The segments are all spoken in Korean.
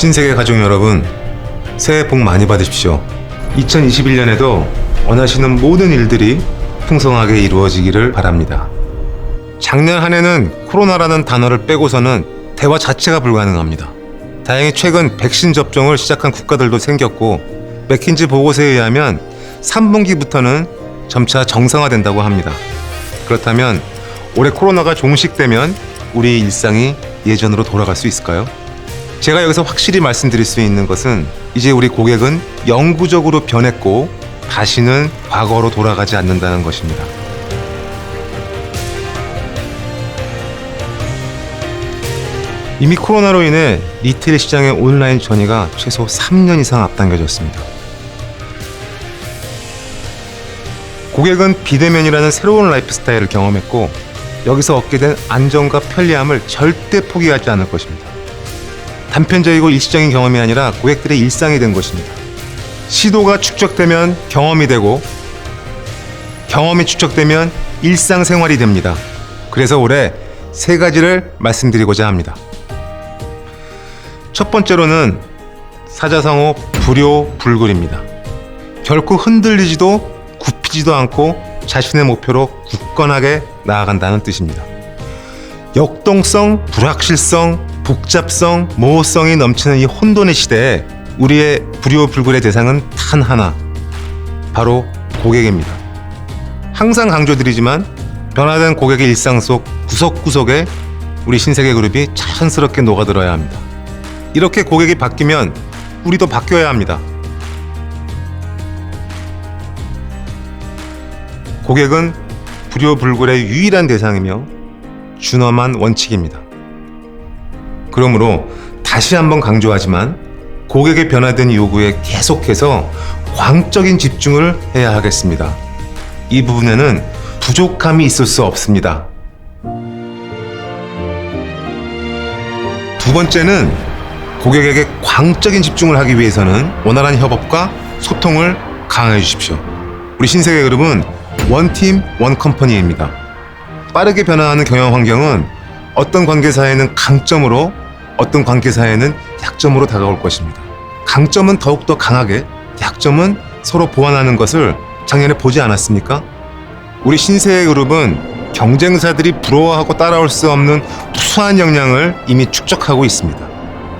신세계 가족 여러분, 새해 복 많이 받으십시오. 2021년에도 원하시는 모든 일들이 풍성하게 이루어지기를 바랍니다. 작년 한 해는 코로나라는 단어를 빼고서는 대화 자체가 불가능합니다. 다행히 최근 백신 접종을 시작한 국가들도 생겼고 맥킨지 보고서에 의하면 3분기부터는 점차 정상화된다고 합니다. 그렇다면 올해 코로나가 종식되면 우리 일상이 예전으로 돌아갈 수 있을까요? 제가 여기서 확실히 말씀드릴 수 있는 것은 이제 우리 고객은 영구적으로 변했고 다시는 과거로 돌아가지 않는다는 것입니다. 이미 코로나로 인해 리테일 시장의 온라인 전이가 최소 3년 이상 앞당겨졌습니다. 고객은 비대면이라는 새로운 라이프 스타일을 경험했고 여기서 얻게 된 안정과 편리함을 절대 포기하지 않을 것입니다. 단편적이고 일시적인 경험이 아니라 고객들의 일상이 된 것입니다. 시도가 축적되면 경험이 되고 경험이 축적되면 일상생활이 됩니다. 그래서 올해 세 가지를 말씀드리고자 합니다. 첫 번째로는 사자성어 불효불굴입니다. 결코 흔들리지도 굽히지도 않고 자신의 목표로 굳건하게 나아간다는 뜻입니다. 역동성, 불확실성, 복잡성, 모호성이 넘치는 이 혼돈의 시대에 우리의 불효불굴의 대상은 단 하나, 바로 고객입니다. 항상 강조드리지만 변화된 고객의 일상 속 구석구석에 우리 신세계 그룹이 자연스럽게 녹아들어야 합니다. 이렇게 고객이 바뀌면 우리도 바뀌어야 합니다. 고객은 불효불굴의 유일한 대상이며 준엄한 원칙입니다. 그러므로 다시 한번 강조하지만 고객의 변화된 요구에 계속해서 광적인 집중을 해야 하겠습니다. 이 부분에는 부족함이 있을 수 없습니다. 두 번째는 고객에게 광적인 집중을 하기 위해서는 원활한 협업과 소통을 강화해 주십시오. 우리 신세계 그룹은 원팀 원컴퍼니입니다. 빠르게 변화하는 경영 환경은 어떤 관계사에는 강점으로 어떤 관계사에는 약점으로 다가올 것입니다. 강점은 더욱더 강하게, 약점은 서로 보완하는 것을 작년에 보지 않았습니까? 우리 신세계 그룹은 경쟁사들이 부러워하고 따라올 수 없는 우수한 역량을 이미 축적하고 있습니다.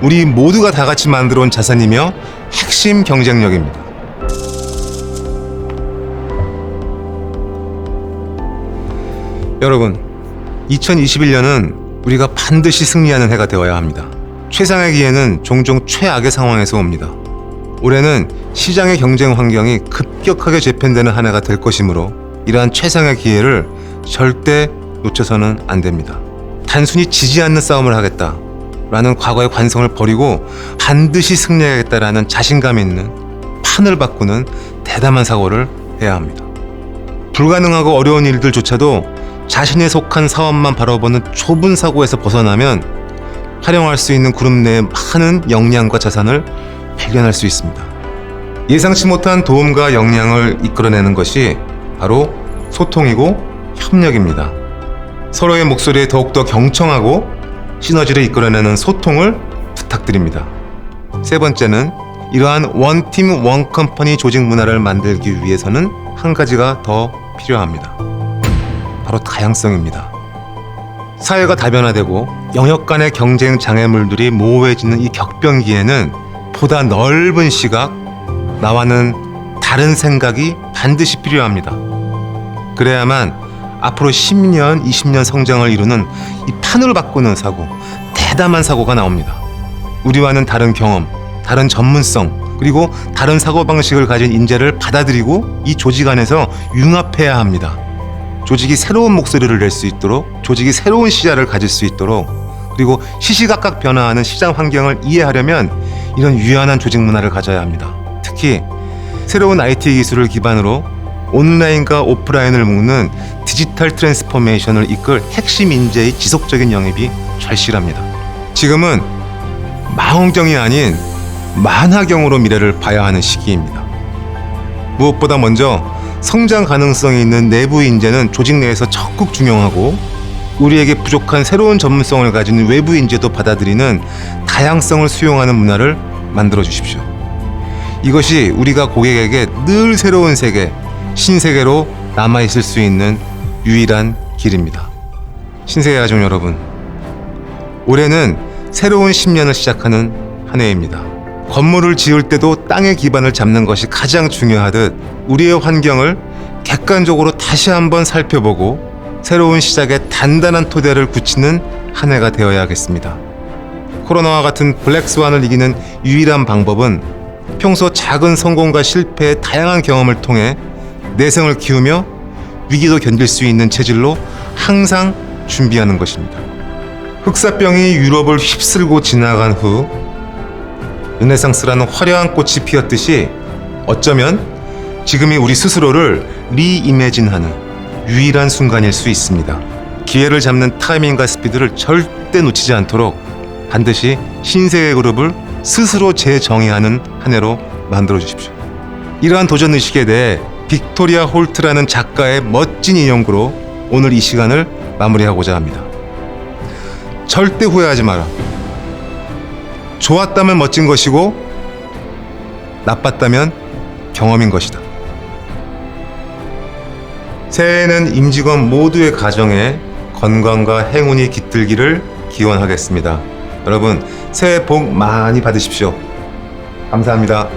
우리 모두가 다 같이 만들어 온 자산이며 핵심 경쟁력입니다. 여러분, 2021년은 우리가 반드시 승리하는 해가 되어야 합니다. 최상의 기회는 종종 최악의 상황에서 옵니다. 올해는 시장의 경쟁 환경이 급격하게 재편되는 한 해가 될 것이므로 이러한 최상의 기회를 절대 놓쳐서는 안 됩니다. 단순히 지지 않는 싸움을 하겠다. 라는 과거의 관성을 버리고 반드시 승리하겠다라는 자신감 있는 판을 바꾸는 대담한 사고를 해야 합니다. 불가능하고 어려운 일들조차도 자신에 속한 사업만 바라보는 좁은 사고에서 벗어나면 활용할 수 있는 그룹 내의 많은 역량과 자산을 발견할 수 있습니다. 예상치 못한 도움과 역량을 이끌어내는 것이 바로 소통이고 협력입니다. 서로의 목소리에 더욱더 경청하고 시너지를 이끌어내는 소통을 부탁드립니다. 세 번째는 이러한 원팀 원컴퍼니 조직 문화를 만들기 위해서는 한 가지가 더 필요합니다. 바로 다양성입니다. 사회가 다변화되고 영역 간의 경쟁 장애물들이 모호해지는 이 격변기에는 보다 넓은 시각, 나와는 다른 생각이 반드시 필요합니다. 그래야만 앞으로 10년, 20년 성장을 이루는 이 판을 바꾸는 사고, 대담한 사고가 나옵니다. 우리와는 다른 경험, 다른 전문성, 그리고 다른 사고방식을 가진 인재를 받아들이고 이 조직 안에서 융합해야 합니다. 조직이 새로운 목소리를 낼 수 있도록, 조직이 새로운 시야를 가질 수 있도록, 그리고 시시각각 변화하는 시장 환경을 이해하려면 이런 유연한 조직 문화를 가져야 합니다. 특히 새로운 IT 기술을 기반으로 온라인과 오프라인을 묶는 디지털 트랜스포메이션을 이끌 핵심 인재의 지속적인 영입이 절실합니다. 지금은 망원경이 아닌 만화경으로 미래를 봐야 하는 시기입니다. 무엇보다 먼저 성장 가능성이 있는 내부 인재는 조직 내에서 적극 중용하고 우리에게 부족한 새로운 전문성을 가진 외부 인재도 받아들이는 다양성을 수용하는 문화를 만들어 주십시오. 이것이 우리가 고객에게 늘 새로운 세계, 신세계로 남아 있을 수 있는 유일한 길입니다. 신세계 가족 여러분, 올해는 새로운 10년을 시작하는 한 해입니다. 건물을 지을 때도 땅의 기반을 잡는 것이 가장 중요하듯 우리의 환경을 객관적으로 다시 한번 살펴보고 새로운 시작에 단단한 토대를 굳히는 한 해가 되어야겠습니다. 코로나와 같은 블랙스완을 이기는 유일한 방법은 평소 작은 성공과 실패의 다양한 경험을 통해 내성을 키우며 위기도 견딜 수 있는 체질로 항상 준비하는 것입니다. 흑사병이 유럽을 휩쓸고 지나간 후 르네상스라는 화려한 꽃이 피었듯이 어쩌면 지금이 우리 스스로를 리이매진하는 유일한 순간일 수 있습니다. 기회를 잡는 타이밍과 스피드를 절대 놓치지 않도록 반드시 신세계 그룹을 스스로 재정의하는 한 해로 만들어 주십시오. 이러한 도전 의식에 대해 빅토리아 홀트라는 작가의 멋진 인용구로 오늘 이 시간을 마무리하고자 합니다. 절대 후회하지 마라. 좋았다면 멋진 것이고 나빴다면 경험인 것이다. 새해에는 임직원 모두의 가정에 건강과 행운이 깃들기를 기원하겠습니다. 여러분 새해 복 많이 받으십시오. 감사합니다.